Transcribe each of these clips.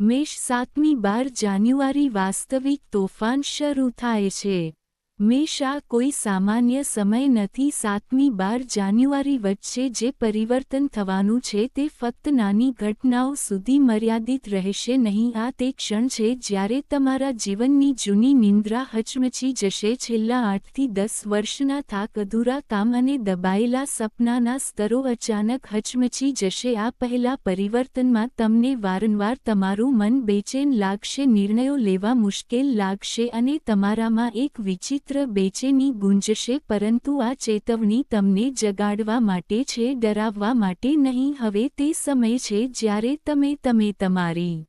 મેષ સાતમી બાર જાન્યુઆરી વાસ્તવિક તોફાન શરૂ થાય છે. મેષ કોઈ સામાન્ય સમય નથી સાતમી બાર જાન્યુઆરી વચ્ચે જે પરિવર્તન થવાનું છે તે ફક્ત નાની ઘટનાઓ સુધી મર્યાદિત રહેશે નહીં. આ તે ક્ષણ છે જ્યારે તમારા જીવનની જૂની નિંદ્રા હચમચી જશે. છેલ્લા આઠથી દસ વર્ષના થાક, અધૂરા કામ અને દબાયેલા સપનાના સ્તરો અચાનક હચમચી જશે. આ પહેલા પરિવર્તનમાં તમને વારંવાર તમારું મન બેચેન લાગશે, નિર્ણયો લેવા મુશ્કેલ લાગશે અને તમારામાં એક વિચિત્ર બેચેની ગુંજશે પરંતુ આ ચેતવણી તમને જગાડવા માટે છે, ડરાવવા માટે નહીં. હવે તે સમય છે જ્યારે તમે તમે તમારી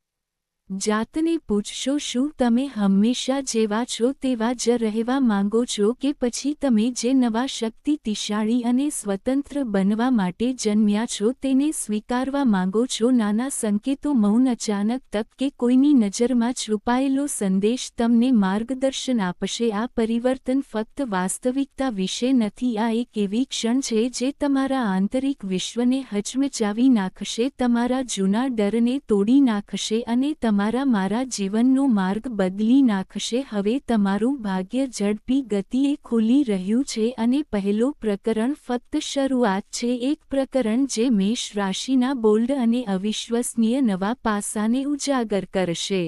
જાતને પૂછશો શું તમે હંમેશા જેવા છો તેવા જ રહેવા માંગો છો કે પછી તમે જે નવા શક્તિ તિશાળી અને સ્વતંત્ર બનવા માટે જન્મ્યા છો તેને સ્વીકારવા માંગો છો? નાના સંકેતો, મૌન અચાનક તક કે કોઈની નજરમાં છુપાયેલો સંદેશ તમને માર્ગદર્શન આપશે? આ પરિવર્તન ફક્ત વાસ્તવિકતા વિશે નથી, આ એક એવી ક્ષણ છે જે તમારા આંતરિક વિશ્વને હચમચાવી નાખશે, તમારા જૂના ડરને તોડી નાખશે અને તમારા મારા જીવનનો માર્ગ બદલી નાખશે. હવે તમારું ભાગ્ય ઝડપી ગતિએ ખુલી રહ્યું છે અને પહેલો પ્રકરણ ફક્ત શરૂઆત છે. એક પ્રકરણ જે મેષ રાશિના બોલ્ડ અને અવિશ્વસનીય નવા પાસાને ઉજાગર કરશે.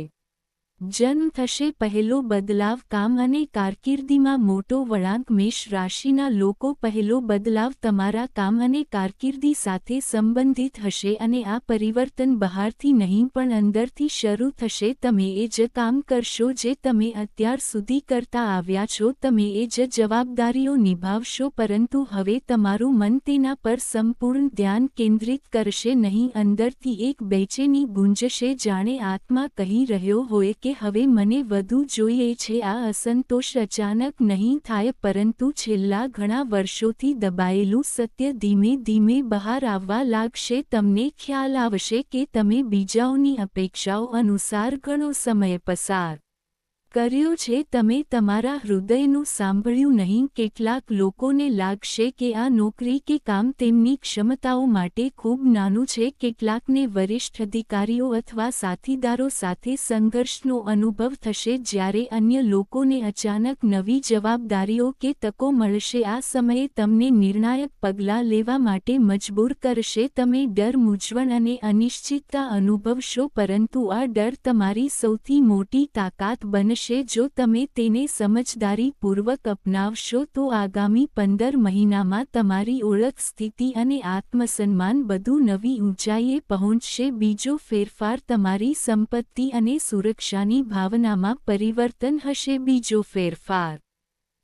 જન્મ થશે પહેલો બદલાવ કામ અને કારકિર્દીમાં મોટો વળાંક મેષ રાશિના લોકો પહેલો બદલાવ તમારા કામ અને કારકિર્દી સાથે સંબંધિત હશે અને આ પરિવર્તન બહારથી નહીં પણ અંદરથી શરૂ થશે. તમે એ જ કામ કરશો જે તમે અત્યાર સુધી કરતા આવ્યા છો. તમે એ જ જવાબદારીઓ નિભાવશો, પરંતુ હવે તમારું મન તેના પર સંપૂર્ણ ધ્યાન કેન્દ્રિત કરશે નહીં. અંદરથી એક બેચેની ગુંજશે. જાણે આત્મા કહી રહ્યો હોય કે હવે મને વધુ જોઈએ છે આ અસંતોષ અચાનક નહીં થાય પરંતુ છેલ્લા ઘણા વર્ષોથી દબાયેલું સત્ય ધીમે ધીમે બહાર આવવા લાગશે. તમને ખ્યાલ આવશે કે તમે બીજાઓની અપેક્ષાઓ અનુસાર ઘણો સમય પસાર કર્યો છે, તમે તમારા હૃદયનું સાંભળ્યું નહીં, કેટલાક લોકોને લાગશે કે આ નોકરી કે કામ તેમની ક્ષમતાઓ માટે ખૂબ નાનું છે, કેટલાકને વરિષ્ઠ અધિકારીઓ અથવા સાથીદારો સાથે સંઘર્ષનો અનુભવ થશે જ્યારે અન્ય લોકોને અચાનક નવી જવાબદારીઓ કે તકો મળશે. આ સમયે તમને નિર્ણાયક પગલાં લેવા માટે મજબૂર કરશે. તમે ડર, મૂંઝવણ અને અનિશ્ચિતતા અનુભવશો, પરંતુ આ ડર તમારી સૌથી મોટી તાકાત બનશે. થશે જો તમે તેને સમજદારીપૂર્વક અપનાવશો તો આગામી પંદર મહિનામાં તમારી ઓળખ, સ્થિતિ અને આત્મસન્માન બધું નવી ઊંચાઈએ પહોંચશે. બીજો ફેરફાર તમારી સંપત્તિ અને સુરક્ષાની ભાવનામાં પરિવર્તન હશે. બીજો ફેરફાર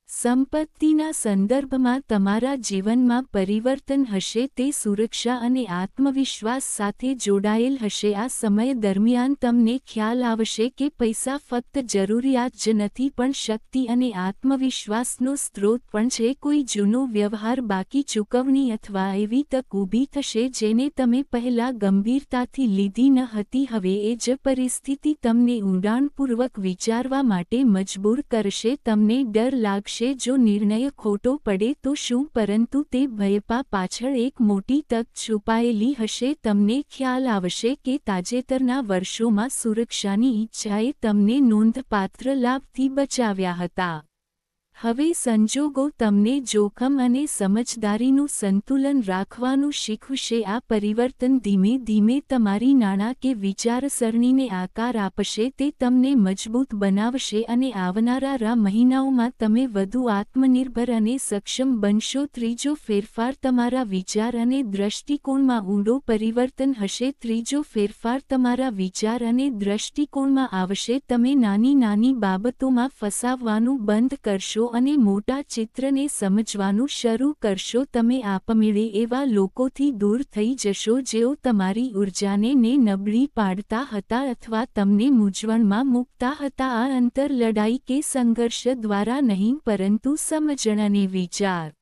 સંપત્તિના સંદર્ભમાં તમારા જીવનમાં પરિવર્તન હશે તે સુરક્ષા અને આત્મવિશ્વાસ સાથે જોડાયેલ હશે. આ સમય દરમિયાન તમને ખ્યાલ આવશે કે પૈસા ફક્ત જરૂરિયાત જ નથી, પણ શક્તિ અને આત્મવિશ્વાસનો સ્ત્રોત પણ છે. કોઈ જૂનો વ્યવહાર બાકી ચૂકવણી અથવા એવી તક ઊભી થશે જેને તમે પહેલા ગંભીરતાથી લીધી ન હતી, હવે એ જ પરિસ્થિતિ તમને ઊંડાણપૂર્વક વિચારવા માટે મજબૂર કરશે. તમને ડર લાગશે થશે જો નિર્ણય ખોટો પડે તો શું? પરંતુ તે ભયપા પાછળ એક મોટી તક છુપાયેલી હશે. તમને ખ્યાલ આવશે કે તાજેતરના વર્ષોમાં સુરક્ષાની ઈચ્છાએ તમને નોંધપાત્ર લાભથી બચાવ્યા હતા. હવે સંજોગો તમને જોખમ અને સમજદારીનું સંતુલન રાખવાનું શીખવશે. આ પરિવર્તન ધીમે ધીમે તમારી નાણાં કે વિચારસરણીને આકાર આપશે, તે તમને મજબૂત બનાવશે અને આવનારા રા મહિનાઓમાં તમે વધુ આત્મનિર્ભર અને સક્ષમ બનશો. ત્રીજો ફેરફાર તમારા વિચાર અને દ્રષ્ટિકોણમાં ઊંડો પરિવર્તન હશે. ત્રીજો ફેરફાર તમારા વિચાર અને દ્રષ્ટિકોણમાં આવશે. તમે નાની નાની બાબતોમાં ફસાવવાનું બંધ કરશો. અને મોટા ચિત્રને સમજવાનું શરૂ કરશો. તમે આપમેળે એવા લોકોથી દૂર થઈ જશો જેઓ તમારી ઊર્જાને ને નબળી પાડતા હતા અથવા તમને મૂંઝવણમાં મૂકતા હતા. આ અંતર લડાઈ કે સંઘર્ષ દ્વારા નહીં, પરંતુ સમજણ અને વિચાર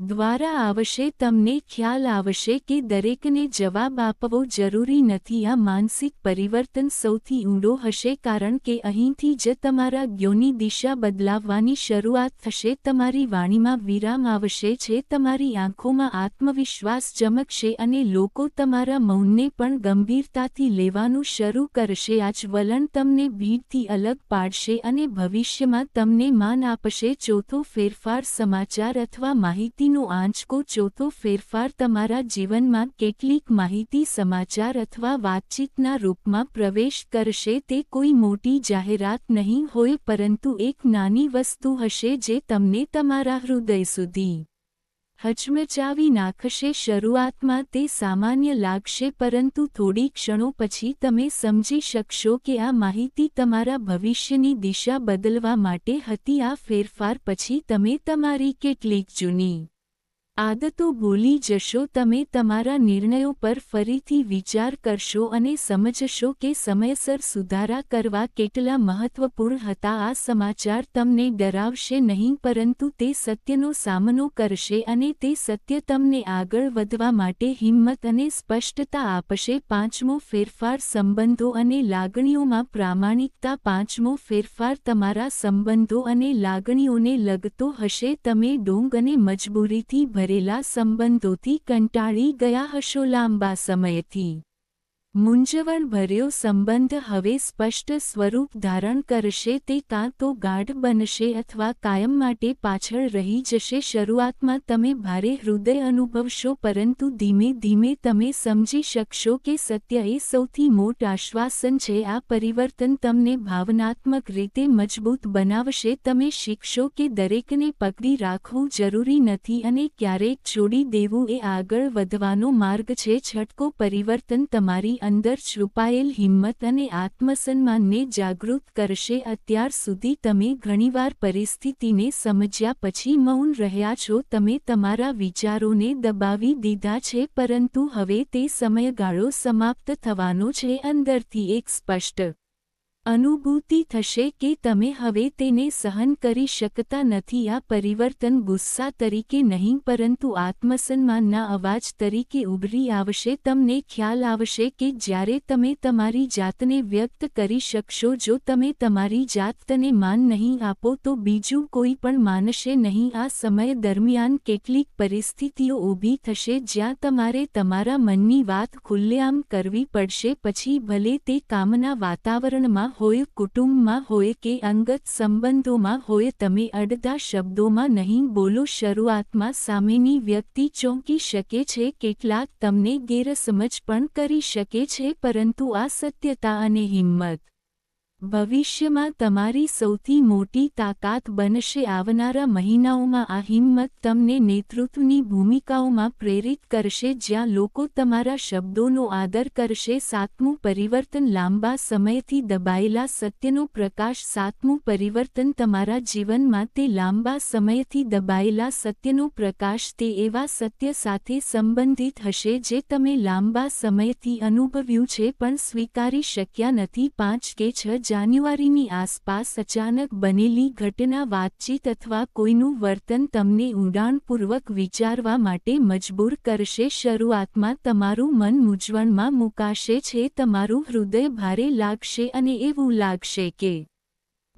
દ્વારા આવશે, તમને ખ્યાલ આવશે કે દરેકને જવાબ આપવો જરૂરી નથી. આ માનસિક પરિવર્તન સૌથી ઊંડો હશે કારણ કે અહીંથી જ તમારા જ્ઞોની દિશા બદલાવવાની શરૂઆત થશે. તમારી વાણીમાં વિરામ આવશે છે તમારી આંખોમાં આત્મવિશ્વાસ ચમકશે અને લોકો તમારા મૌનને પણ ગંભીરતાથી લેવાનું શરૂ કરશે. આ જ વલણ તમને ભીડથી અલગ પાડશે અને ભવિષ્યમાં તમને માન આપશે. ચોથો ફેરફાર સમાચાર અથવા માહિતી માહિતીનો આંચકો ચોથો ફેરફાર તમારા જીવનમાં કેટલીક માહિતી, સમાચાર અથવા વાતચીતના રૂપમાં પ્રવેશ કરશે. તે કોઈ મોટી જાહેરાત નહીં હોય, પરંતુ એક નાની વસ્તુ હશે જે તમને તમારા હૃદય સુધી હચમચાવી નાખશે. શરૂઆતમાં તે સામાન્ય લાગશે, પરંતુ થોડી ક્ષણો પછી તમે સમજી શકશો કે આ માહિતી તમારા ભવિષ્યની દિશા બદલવા માટે હતી. આ ફેરફાર પછી તમે તમારી કેટલીક જૂની આદતો ભૂલી જશો તમે તમારા નિર્ણયો પર ફરીથી વિચાર કરશો અને સમજશો કે સમયસર સુધારા કરવા કેટલા મહત્વપૂર્ણ હતા. આ સમાચાર તમને ડરાવશે નહીં, પરંતુ તે સત્યનો સામનો કરશે અને તે સત્ય તમને આગળ વધવા માટે હિંમત અને સ્પષ્ટતા આપશે. પાંચમો ફેરફાર સંબંધો અને લાગણીઓમાં પ્રામાણિકતા. પાંચમો ફેરફાર તમારા સંબંધો અને લાગણીઓને લગતો હશે. તમે ડોંગ અને મજબૂરીથી ભરેલા સંબંધોથી કંટાળી ગયા હશો લાંબા સમયથી. મૂંઝવણભર્યો સંબંધ હવે સ્પષ્ટ સ્વરૂપ ધારણ કરશે તે કાં તો ગાઢ બનશે અથવા કાયમ માટે પાછળ રહી જશે. શરૂઆતમાં તમે ભારે હૃદય અનુભવશો, પરંતુ ધીમે ધીમે તમે સમજી શકશો કે સત્ય એ સૌથી મોટ આશ્વાસન છે. આ પરિવર્તન તમને ભાવનાત્મક રીતે મજબૂત બનાવશે. તમે શીખશો કે દરેકને પકડી રાખવું જરૂરી નથી અને ક્યારેક છોડી દેવું એ આગળ વધવાનો માર્ગ છે. છટકો પરિવર્તન તમારી અંદર છુપાયેલ હિંમત અને આત્મસન્માનને જાગૃત કરશે. અત્યાર સુધી તમે ઘણીવાર પરિસ્થિતિને સમજ્યા પછી મૌન રહ્યા છો. તમે તમારા વિચારોને દબાવી દીધા છે, પરંતુ હવે તે સમયગાળો સમાપ્ત થવાનો છે. અંદરથી એક સ્પષ્ટ અનુભૂતિ થશે કે તમે હવે તેને સહન કરી શકતા નથી. આ પરિવર્તન ગુસ્સા તરીકે નહીં, પરંતુ આત્મસન્માનના અવાજ તરીકે ઉભરી આવશે. તમને ખ્યાલ આવશે કે જ્યારે તમે તમારી જાતને વ્યક્ત કરી શકશો, જો તમે તમારી જાતને માન નહીં આપો, તો બીજું કોઈ પણ માનશે નહીં. આ સમય દરમિયાન કેટલીક પરિસ્થિતિઓ ઊભી થશે જ્યાં તમારે તમારા મનની વાત ખુલ્લેઆમ કરવી પડશે. પછી ભલે તે કામના વાતાવરણમાં હોય કુટુંબમાં હોય કે અંગત સંબંધોમાં હોય, તમે અડધા શબ્દોમાં નહીં બોલો, શરૂઆતમાં સામેની વ્યક્તિ ચોંકી શકે છે, કેટલાક તમને ગેરસમજ પણ કરી શકે છે, પરંતુ આ સત્યતા અને હિંમત ભવિષ્યમાં તમારી સૌથી મોટી તાકાત બનશે આવનારા મહિનાઓમાં આ હિંમત તમને નેતૃત્વની ભૂમિકાઓમાં પ્રેરિત કરશે જ્યાં લોકો તમારા શબ્દોનો આદર કરશે. સાતમું, પરિવર્તન. લાંબા સમયથી દબાયેલા સત્યનો પ્રકાશ. સાતમું, પરિવર્તન. તમારા જીવનમાં તે લાંબા સમયથી દબાયેલા સત્યનો પ્રકાશ. તે એવા સત્ય સાથે સંબંધિત હશે જે તમે લાંબા સમયથી અનુભવ્યું છે પણ સ્વીકારી શક્યા નથી. પાંચ કે છ જાન્યુઆરીની આસપાસ અચાનક બનેલી ઘટના વાતચીત અથવા કોઈનું વર્તન તમને ઊંડાણપૂર્વક વિચારવા માટે મજબૂર કરશે. શરૂઆતમાં તમારું મન મૂંઝવણમાં મૂકાશે છે, તમારું હૃદય ભારે લાગશે અને એવું લાગશે કે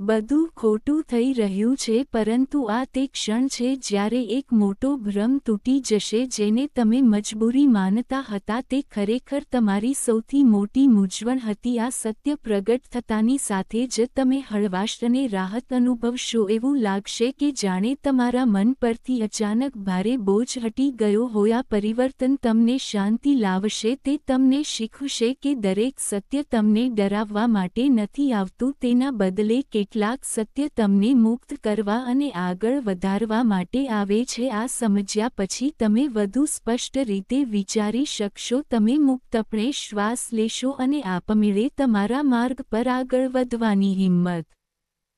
બધું ખોટું થઈ રહ્યું છે, પરંતુ આ તે ક્ષણ છે જ્યારે એક મોટો ભ્રમ તૂટી જશે જેને તમે મજબૂરી માનતા હતા તે ખરેખર તમારી સૌથી મોટી મૂંઝવણ હતી. આ સત્ય પ્રગટ થતાની સાથે જ તમે હળવાશ્રને રાહત અનુભવશો એવું લાગશે કે જાણે તમારા મન પરથી અચાનક ભારે બોજ હટી ગયો હોય. આ પરિવર્તન તમને શાંતિ લાવશે, તે તમને શીખવશે કે દરેક સત્ય તમને ડરાવવા માટે નથી આવતું. તેના બદલે કેટલાક કેટલાક સત્ય તમને મુક્ત કરવા અને આગળ વધારવા માટે આવે છે. આ સમજ્યા પછી તમે વધુ સ્પષ્ટ રીતે વિચારી શકશો. તમે મુક્તપણે શ્વાસ લેશો અને આપમેળે તમારા માર્ગ પર આગળ વધવાની હિંમત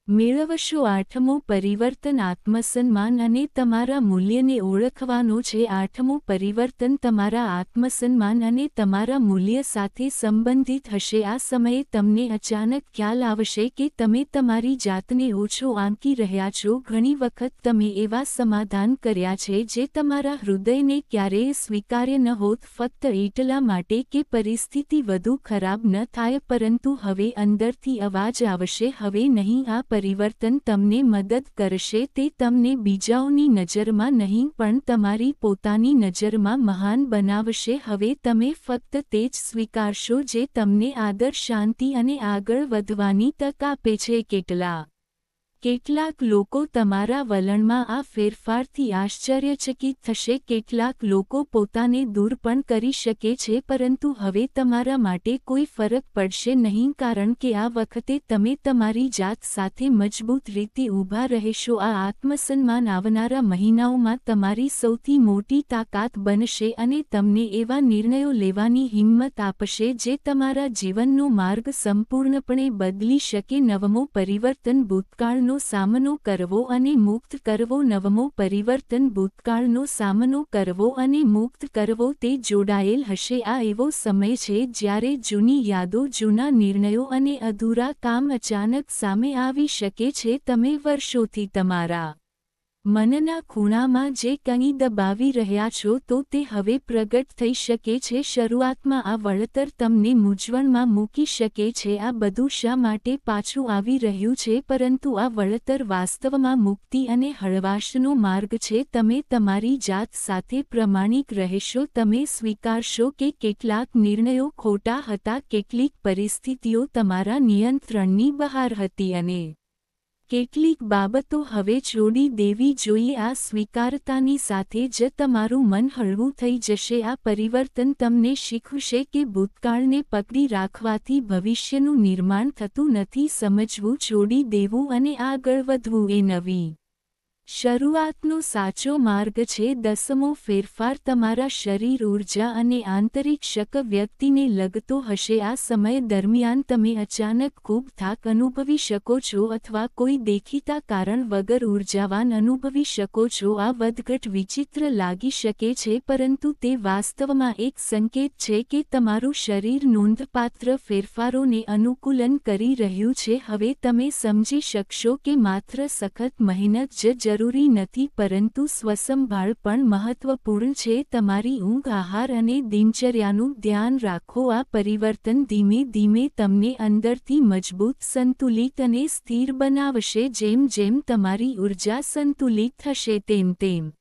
મેળવશો આઠમો પરિવર્તન આત્મસન્માન અને તમારા મૂલ્યને ઓળખવાનો છે. આઠમો પરિવર્તન તમારા આત્મસન્માન અને તમારા મૂલ્ય સાથે સંબંધિત હશે. આ સમયે તમને અચાનક ખ્યાલ આવશે કે તમે તમારી જાતને ઓછો આંકી રહ્યા છો. ઘણી વખત તમે એવા સમાધાન કર્યા છે જે તમારા હૃદયને ક્યારેય સ્વીકાર્ય ન હોત. ફક્ત એટલા માટે કે પરિસ્થિતિ વધુ ખરાબ ન થાય, પરંતુ હવે અંદરથી અવાજ આવશે, હવે નહીં, આ પરિવર્તન તમને મદદ કરશે તે તમને બીજાઓની નજરમાં નહીં, પણ તમારી પોતાની નજરમાં મહાન બનાવશે. હવે તમે ફક્ત તે જ સ્વીકારશો જે તમને આદર, શાંતિ અને આગળ વધવાની તક આપે છે. કેટલા કેટલાક લોકો તમારા વલણમાં આ ફેરફારથી આશ્ચર્યચકિત થશે. કેટલાક લોકો પોતાને દૂર પણ કરી શકે છે, પરંતુ હવે તમારા માટે કોઈ ફરક પડશે નહીં, કારણ કે આ વખતે તમે તમારી જાત સાથે મજબૂત રીતે ઊભા રહેશો. આ આત્મસન્માન આવનારા મહિનાઓમાં તમારી સૌથી મોટી તાકાત બનશે અને તમને એવા નિર્ણયો લેવાની હિંમત આપશે જે તમારા જીવનનો માર્ગ સંપૂર્ણપણે બદલી શકે. નવમો પરિવર્તન ભૂતકાળનો સામનો કરવો અને મુક્ત કરવો, નવમો પરિવર્તન ભૂતકાળનો સામનો કરવો અને મુક્ત કરવો તે જોડાયેલ હશે. આ એવો સમય છે જ્યારે જૂની યાદો, જૂના નિર્ણયો અને અધૂરા કામ અચાનક સામે આવી શકે છે. તમે વર્ષોથી તમારા મનના ખૂણામાં જે કંઈ દબાવી રહ્યા છો તો તે હવે પ્રગટ થઈ શકે છે. શરૂઆતમાં આ વળતર તમને મૂંઝવણમાં મૂકી શકે છે. આ બધું શા માટે પાછું આવી રહ્યું છે? પરંતુ આ વળતર વાસ્તવમાં મુક્તિ અને હળવાશનો માર્ગ છે. તમે તમારી જાત સાથે પ્રમાણિક રહેશો. તમે સ્વીકારશો કે કેટલાક નિર્ણયો ખોટા હતા, કેટલીક પરિસ્થિતિઓ તમારા નિયંત્રણની બહાર હતી અને કેટલીક બાબતો હવે છોડી દેવી જોઈએ. આ સ્વીકારતાની સાથે જ તમારું મન હળવું થઈ જશે. આ પરિવર્તન તમને શીખવશે કે ભૂતકાળને પકડી રાખવાથી ભવિષ્યનું નિર્માણ થતું નથી. સમજવું છોડી દેવું અને આગળ વધવું એ નવી શરૂઆતનો સાચો માર્ગ છે દસમો ફેરફાર તમારા શરીર ઊર્જા અને આંતરિક શક વ્યક્તિને લગતો હશે. આ સમય દરમિયાન તમે અચાનક ખૂબ થાક અનુભવી શકો છો અથવા કોઈ દેખીતા કારણ વગર ઊર્જાવાન અનુભવી શકો છો. આ વધઘટ વિચિત્ર લાગી શકે છે પરંતુ તે વાસ્તવમાં એક સંકેત છે કે તમારું શરીર નોંધપાત્ર ફેરફારોને અનુકૂલન કરી રહ્યું છે. હવે તમે સમજી શકશો કે માત્ર સખત મહેનત જ જરૂરી નથી પરંતુ સ્વસંભાળ પણ મહત્વપૂર્ણ છે. તમારી ઊંઘ, આહાર અને દિનચર્યાનું ધ્યાન રાખો. આ પરિવર્તન ધીમે ધીમે તમને અંદરથી મજબૂત, સંતુલિત અને સ્થિર બનાવશે. જેમ જેમ તમારી ઊર્જા સંતુલિત થશે, તેમ તેમ.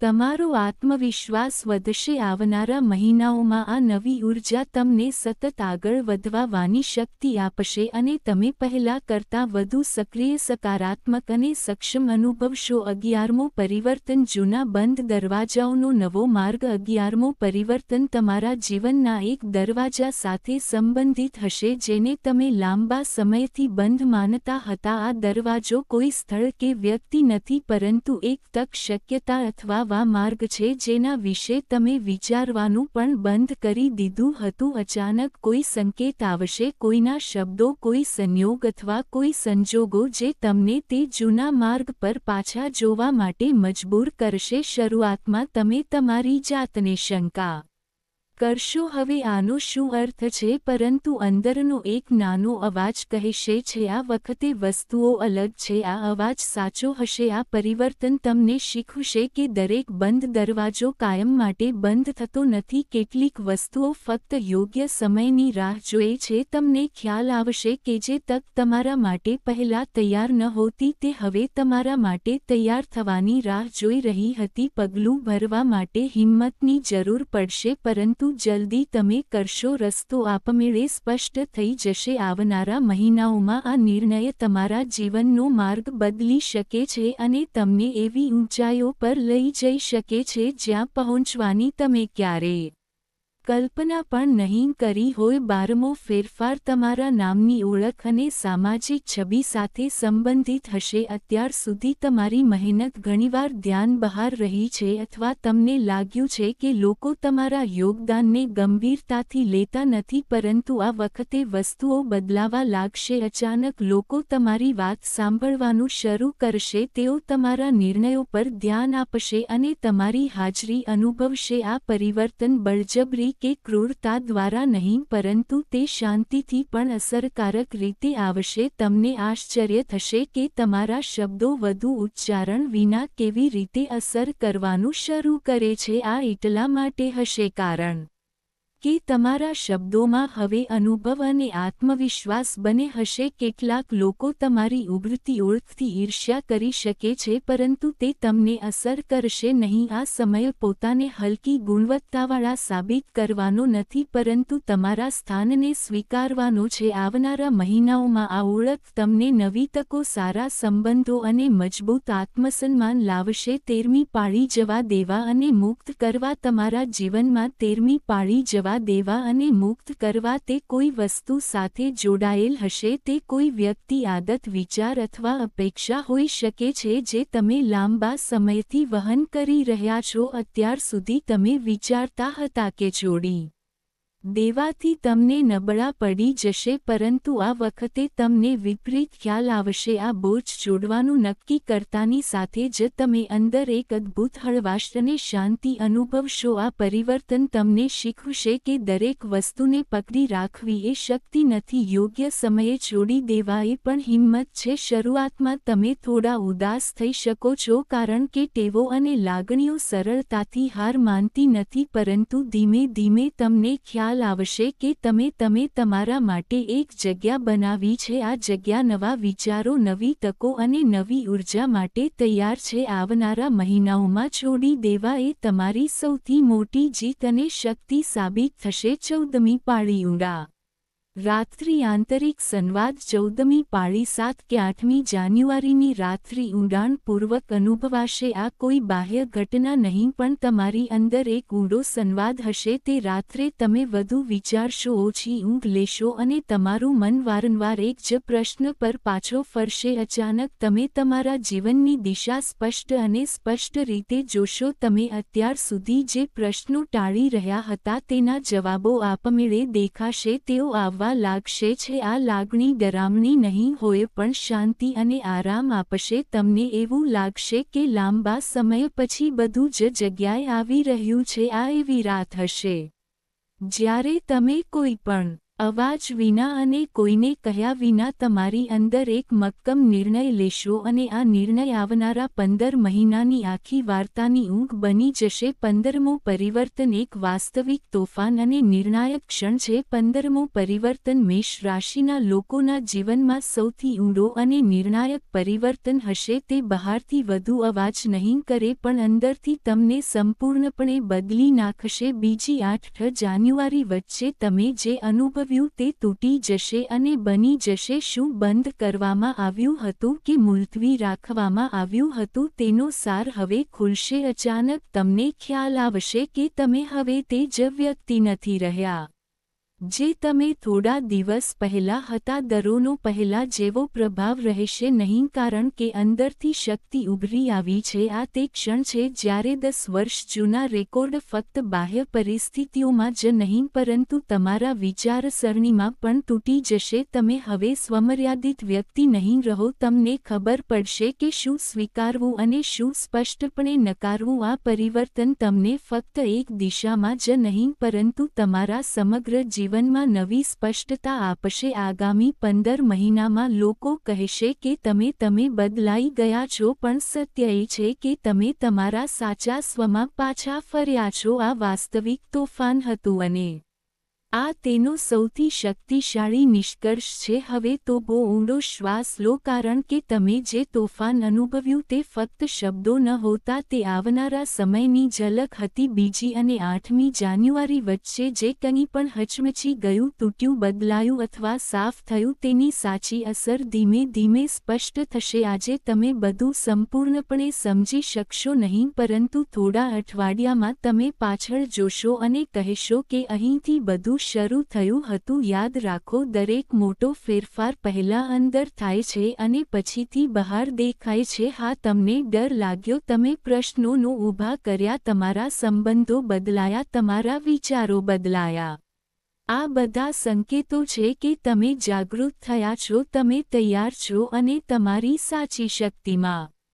તમારો આત્મવિશ્વાસ વધશે આવનારા મહિનાઓમાં આ નવી ઊર્જા તમને સતત આગળ વધવાની શક્તિ આપશે અને તમે પહેલા કરતાં વધુ સક્રિય, સકારાત્મક અને સક્ષમ અનુભવશો. અગિયારમો પરિવર્તન જૂના બંધ દરવાજાઓનો નવો માર્ગ. અગિયારમો પરિવર્તન તમારા જીવનના એક દરવાજા સાથે સંબંધિત હશે જેને તમે લાંબા સમયથી બંધ માનતા હતા. આ દરવાજો કોઈ સ્થળ કે વ્યક્તિ નથી, પરંતુ એક તક, શક્યતા અથવા આવા માર્ગ છે જેના વિશે તમે વિચારવાનું પણ બંધ કરી દીધું હતું. અચાનક કોઈ સંકેત આવશે, કોઈના શબ્દો, કોઈ સંયોગ અથવા કોઈ સંજોગો જે તમને તે જૂના માર્ગ પર પાછા જોવા માટે મજબૂર કરશે. શરૂઆતમાં તમે તમારી જાતને શંકા કરશો હવે આનો શું અર્થ છે? પરંતુ અંદરનો એક નાનો અવાજ કહેશે છે, આ વખતે વસ્તુઓ અલગ છે, આ અવાજ સાચો હશે, આ પરિવર્તન તમને શીખવશે કે દરેક બંધ દરવાજો કાયમ માટે બંધ થતો નથી, કેટલીક વસ્તુઓ ફક્ત યોગ્ય સમયની રાહ જોએ છે. તમને ખ્યાલ આવશે કે જે તક તમારા માટે પહેલાં તૈયાર ન હોતી, તે હવે તમારા માટે તૈયાર થવાની રાહ જોઈ રહી હતી. પગલું ભરવા માટે હિંમતની જરૂર પડશે, પરંતુ જલ્દી તમે કરશો રસ્તો આપમેળે સ્પષ્ટ થઈ જશે. આવનારા મહિનાઓમાં આ નિર્ણય તમારા જીવનનો માર્ગ બદલી શકે છે અને તમને એવી ઊંચાઈઓ પર લઈ જઈ શકે છે જ્યાં પહોંચવાની તમે ક્યારેય કલ્પના પણ નહીં કરી હોય બારમો ફેરફાર તમારા નામની ઓળખ અને સામાજિક છબી સાથે સંબંધિત હશે. અત્યાર સુધી તમારી મહેનત ઘણીવાર ધ્યાન બહાર રહી છે અથવા તમને લાગ્યું છે કે લોકો તમારા યોગદાનને ગંભીરતાથી લેતા નથી, પરંતુ આ વખતે વસ્તુઓ બદલાવા લાગશે. અચાનક લોકો તમારી વાત સાંભળવાનું શરૂ કરશે, તેઓ તમારા નિર્ણયો પર ધ્યાન આપશે અને તમારી હાજરી અનુભવશે. આ પરિવર્તન બળજબરી કે ક્રૂરતા દ્વારા નહીં, પરંતુ તે શાંતિથી પણ અસરકારક રીતે આવશે. તમને આશ્ચર્ય થશે કે તમારા શબ્દો વધુ ઉચ્ચારણ વિના કેવી રીતે અસર કરવાનું શરૂ કરે છે. આ એટલા માટે હશે કારણ કે તમારા શબ્દોમાં હવે અનુભવ અને આત્મવિશ્વાસ બને હશે. કેટલાક લોકો તમારી ઉભરતી ઓળખથી ઈર્ષ્યા કરી શકે છે, પરંતુ તે તમને અસર કરશે નહીં. આ સમય પોતાને હલકી ગુણવત્તાવાળા સાબિત કરવાનો નથી, પરંતુ તમારા સ્થાનને સ્વીકારવાનો છે. આવનારા મહિનાઓમાં આ ઓળખ તમને નવી તકો, સારા સંબંધો અને મજબૂત આત્મસન્માન લાવશે. તેરમી પાળી જવા દેવા અને મુક્ત કરવા તમારા જીવનમાં તેરમી પાળી જવા જવા દેવા અને મુક્ત કરવા તે કોઈ વસ્તુ સાથે જોડાયેલ હશે તે કોઈ વ્યક્તિ આદત, વિચાર અથવા અપેક્ષા હોઈ શકે છે જે તમે લાંબા સમયથી વહન કરી રહ્યા છો, અત્યાર સુધી તમે વિચારતા હતા કે જોડી દેવાથી તમને નબળા પડી જશે, પરંતુ આ વખતે તમને વિપરીત ખ્યાલ આવશે. આ બોજ જોડવાનું નક્કી કરતાની સાથે જ તમે અંદર એક અદ્ભુત હળવાશ શાંતિ અનુભવશો. આ પરિવર્તન તમને શીખવશે કે દરેક વસ્તુને પકડી રાખવી એ શક્તિ નથી. યોગ્ય સમયે છોડી દેવા એ પણ હિંમત છે. શરૂઆતમાં તમે થોડા ઉદાસ થઈ શકો છો, કારણ કે ટેવો અને લાગણીઓ સરળતાથી હાર માનતી નથી, પરંતુ ધીમે ધીમે તમને ખ્યાલ ખ્યાલ આવશે કે તમે તમે તમારા માટે એક જગ્યા બનાવી છે. આ જગ્યા નવા વિચારો, નવી તકો અને નવી ઊર્જા માટે તૈયાર છે. આવનારા મહિનાઓમાં છોડી દેવા એ તમારી સૌથી મોટી જીત અને શક્તિ સાબિત થશે. ચૌદમી પાળી ઊંડા રાત્રિ આંતરિક સંવાદ ચૌદમી પાળી સાત કે આઠમી જાન્યુઆરીની રાત્રિ ઊંડાણપૂર્વક અનુભવાશે. આ કોઈ બાહ્ય ઘટના નહીં, પણ તમારી અંદર એક ઊંડો સંવાદ હશે. તે રાત્રે તમે વધુ વિચારશો, ઓછી ઊંઘ લેશો અને તમારું મન વારંવાર એક જ પ્રશ્ન પર પાછો ફરશે. અચાનક તમે તમારા જીવનની દિશા સ્પષ્ટ અને સ્પષ્ટ રીતે જોશો. તમે અત્યાર સુધી જે પ્રશ્નો ટાળી રહ્યા હતા, તેના જવાબો આપમેળે દેખાશે. તેઓ આવવા થવા લાગશે છે, આ લાગણી ડરામણી નહીં હોય, પણ શાંતિ અને આરામ આપશે તમને એવું લાગશે કે લાંબા સમય પછી બધું જ જગ્યાએ આવી રહ્યું છે, આ એવી રાત હશે. જ્યારે તમે કોઈ પણ અવાજ વિના અને કોઈને કહ્યા વિના તમારી અંદર એક મક્કમ નિર્ણય લેશો અને આ નિર્ણય આવનારા પંદર મહિનાની આખી વાર્તાની ઊંઘ બની જશે. પંદરમું પરિવર્તન એક વાસ્તવિક તોફાન અને નિર્ણાયક ક્ષણ છે. પંદરમું પરિવર્તન મેષ રાશિના લોકોના જીવનમાં સૌથી ઊંડો અને નિર્ણાયક પરિવર્તન હશે. તે બહારથી વધુ અવાજ નહીં કરે પણ અંદરથી તમને સંપૂર્ણપણે બદલી નાખશે. બીજી આઠ જાન્યુઆરી વચ્ચે તમે જે અનુભવ ચૂકવ્યું તે તૂટી જશે અને બની જશે શું બંધ કરવામાં આવ્યું હતું કે મુલતવી રાખવામાં આવ્યું હતું તેનો સાર હવે ખુલશે અચાનક તમને ખ્યાલ આવશે કે તમે હવે તે જ વ્યક્તિ નથી રહ્યા. જે તમે થોડા દિવસ પહેલા હતા દરોનો પહેલા જેવો પ્રભાવ રહેશે નહીં કારણ કે અંદરથી શક્તિ ઉભરી આવી છે. આ તે ક્ષણ છે જ્યારે દસ વર્ષ જૂના રેકોર્ડ ફક્ત બાહ્ય પરિસ્થિતિઓમાં જ નહીં, પરંતુ તમારા વિચારસરણીમાં પણ તૂટી જશે. તમે હવે સ્વમર્યાદિત વ્યક્તિ નહીં રહો. તમને ખબર પડશે કે શું સ્વીકારવું અને શું સ્પષ્ટપણે નકારવું. આ પરિવર્તન તમને ફક્ત એક દિશામાં જ નહીં, પરંતુ તમારા સમગ્ર જીવન જીવનમાં નવી સ્પષ્ટતા આપશે. આગામી પંદર મહિનામાં લોકો કહેશે કે તમે તમે બદલાઈ ગયા છો, પણ સત્ય એ છે કે તમે તમારા સાચા સ્વમાં પાછા ફર્યા છો. આ વાસ્તવિક તોફાન હતું અને આ તેનો સૌથી શક્તિશાળી નિષ્કર્ષ છે. હવે તો બહુ ઊંડો શ્વાસ લો, કારણ કે તમે જે તોફાન અનુભવ્યું તે ફક્ત શબ્દો ન હોતા, તે આવનારા સમયની ઝલક હતી. બીજી અને આઠમી જાન્યુઆરી વચ્ચે જે કંઈ પણ હચમચી ગયું, તૂટ્યું, બદલાયું અથવા સાફ થયું, તેની સાચી અસર ધીમે ધીમે સ્પષ્ટ થશે. આજે તમે બધું સંપૂર્ણપણે સમજી શકશો નહીં, પરંતુ થોડા અઠવાડિયામાં તમે પાછળ જોશો અને કહેશો કે અહીંથી બધું શરૂ થયું હતું. યાદ રાખો, દરેક મોટો ફેરફાર પહેલા અંદર થાય છે અને પછીથી બહાર દેખાય છે. હા, તમને ડર લાગ્યો? તમે પ્રશ્નોનો ઊભા કર્યા, તમારા સંબંધો બદલાયા, તમારા વિચારો બદલાયા. આ બધા સંકેતો છે કે તમે જાગૃત થયા છો, તમે તૈયાર છો અને તમારી સાચી શક્તિમાં